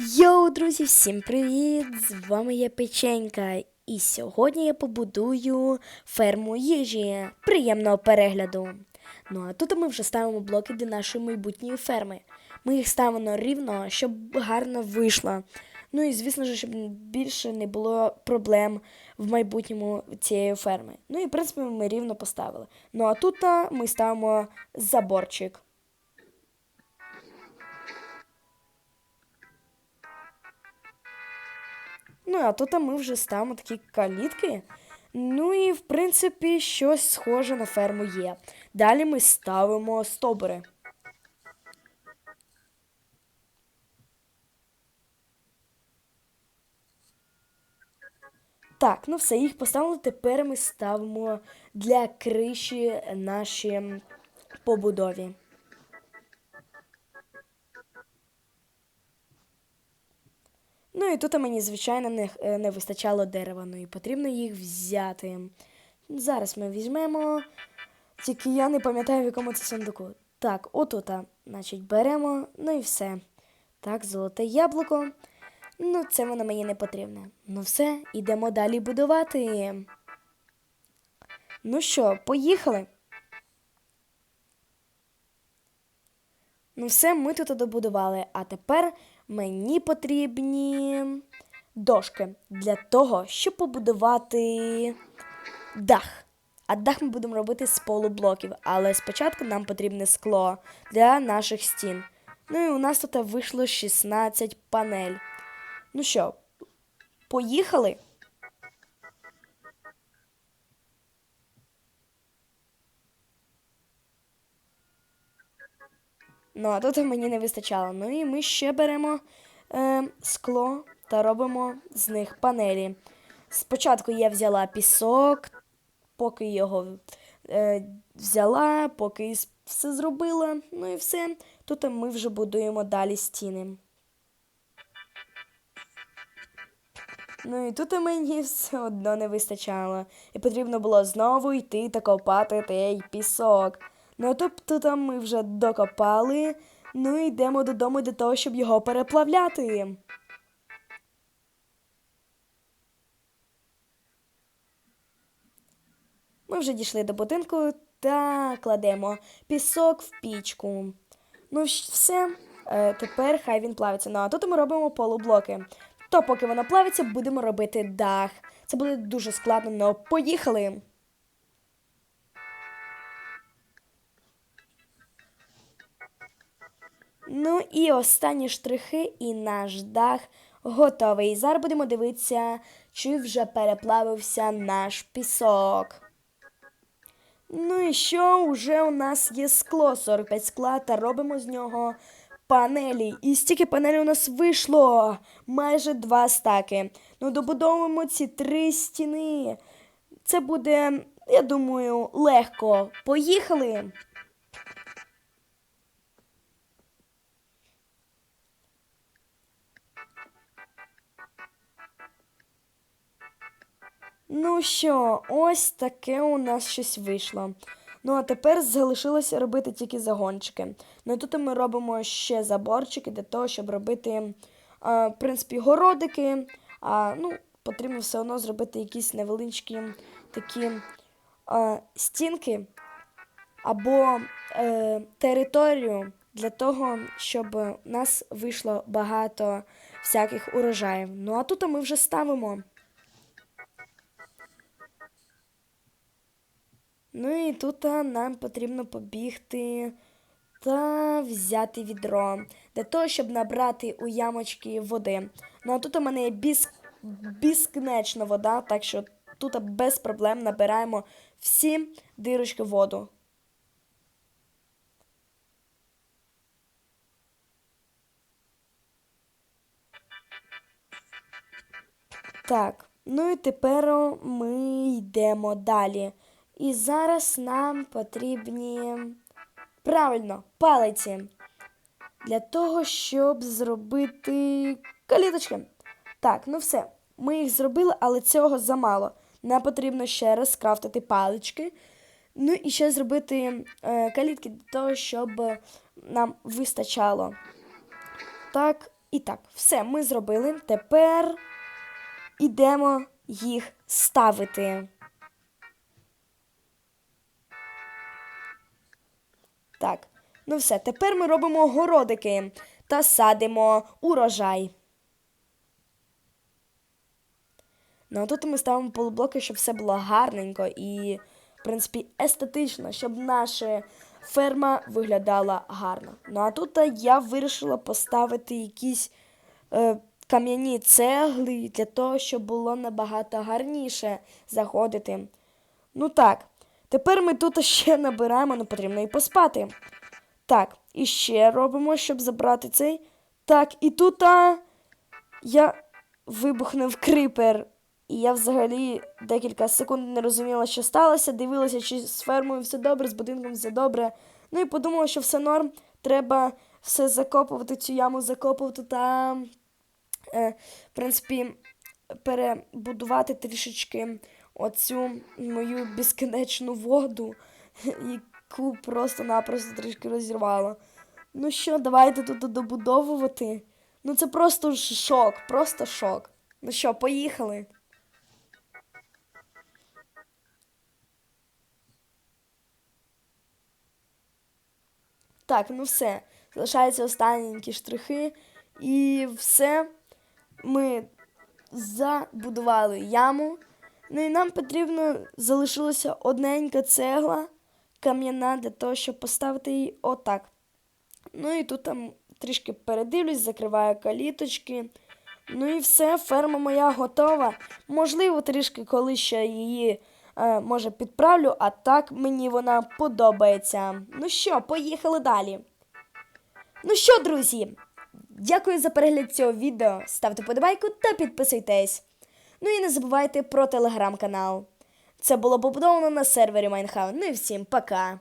Йоу, друзі, всім привіт! З вами я Печенька. І сьогодні я побудую ферму їжі. Приємного перегляду. Ну а тут ми вже ставимо блоки для нашої майбутньої ферми. Ми їх ставимо рівно, щоб гарно вийшло. Ну і звісно ж, щоб більше не було проблем в майбутньому цієї ферми. Ну і в принципі ми рівно поставили. Ну а тут ми ставимо заборчик. Ну, а тут ми вже ставимо такі калітки. Ну і, в принципі, щось схоже на ферму є. Далі ми ставимо стовбури. Так, ну все, їх поставили. Тепер ми ставимо для криші наші побудові. Ну і тут мені, звичайно, не, е, не вистачало дерева, ну і потрібно їх взяти. Зараз ми візьмемо. Тільки я не пам'ятаю, в якому це сундуку. Так, отута, значить, беремо, ну і все. Так, золоте яблуко. Ну, це воно мені не потрібне. Ну все, ідемо далі будувати. Ну що, поїхали? Ну все, ми тут добудували. А тепер мені потрібні дошки для того, щоб побудувати дах. А дах ми будемо робити з полублоків, але спочатку нам потрібне скло для наших стін. Ну і у нас тут вийшло 16 панель. Ну що, поїхали? Ну, а тут мені не вистачало. Ну і ми ще беремо е, скло та робимо з них панелі. Спочатку я взяла пісок, поки його е, взяла, поки все зробила. Ну і все. Тут ми вже будуємо далі стіни. Ну і тут мені все одно не вистачало. І потрібно було знову йти та копати той пісок. Ну тобто там ми вже докопали. Ну і йдемо додому для того, щоб його переплавляти. Ми вже дійшли до будинку та кладемо пісок в пічку. Ну, все, е, тепер хай він плавиться. Ну а тут ми робимо полублоки. То поки воно плавиться, будемо робити дах. Це буде дуже складно, але поїхали. Ну і останні штрихи, і наш дах готовий. Зараз будемо дивитися, чи вже переплавився наш пісок. Ну і що? Уже у нас є скло 45 скла, та робимо з нього панелі. І стільки панелей у нас вийшло майже два стаки. Ну, добудовуємо ці три стіни. Це буде, я думаю, легко. Поїхали! Ну що, ось таке у нас щось вийшло. Ну, а тепер залишилося робити тільки загончики. Ну і тут ми робимо ще заборчики для того, щоб робити, а, в принципі, городики. А, ну, потрібно все одно зробити якісь невеличкі такі а, стінки або е, територію для того, щоб у нас вийшло багато всяких урожаїв. Ну а тут ми вже ставимо. Ну і тут нам потрібно побігти та взяти відро для того, щоб набрати у ямочки води. Ну а тут у мене є біз... безкінечна вода, так що тут без проблем набираємо всі дирочки воду. Так, ну і тепер ми йдемо далі. І зараз нам потрібні правильно палиці для того, щоб зробити каліточки. Так, ну все. Ми їх зробили, але цього замало. Нам потрібно ще раз скрафтити палички. Ну і ще зробити е, калітки для того, щоб нам вистачало. Так, І так, все, ми зробили. Тепер ідемо їх ставити. Так, ну все, тепер ми робимо городики та садимо урожай. Ну, а тут ми ставимо полублоки, щоб все було гарненько і, в принципі, естетично, щоб наша ферма виглядала гарно. Ну а тут я вирішила поставити якісь е, кам'яні цегли для того, щоб було набагато гарніше заходити. Ну так, тепер ми тут ще набираємо, ну потрібно і поспати. Так, і ще робимо, щоб забрати цей. Так, і тут а, я вибухнув крипер. І я взагалі декілька секунд не розуміла, що сталося. Дивилася, чи з фермою все добре, з будинком все добре. Ну і подумала, що все норм. Треба все закопувати, цю яму закопувати та, е, в принципі, перебудувати трішечки оцю мою безкінечну воду, яку просто-напросто трішки розірвало. Ну що, давайте тут добудовувати. Ну це просто шок, просто шок. Ну що, поїхали? Так, ну все. Залишаються останні штрихи. І все. Ми забудували яму. Ну і нам потрібно залишилася одненька цегла кам'яна для того, щоб поставити її отак. Ну і тут там трішки передивлюсь, закриваю каліточки. Ну і все, ферма моя готова. Можливо, трішки коли ще її е, може підправлю, а так мені вона подобається. Ну що, поїхали далі. Ну що, друзі, дякую за перегляд цього відео. Ставте подобайку та підписуйтесь. Ну і не забувайте про телеграм-канал. Це було побудовано на сервері Майнхау. Ну і всім пока.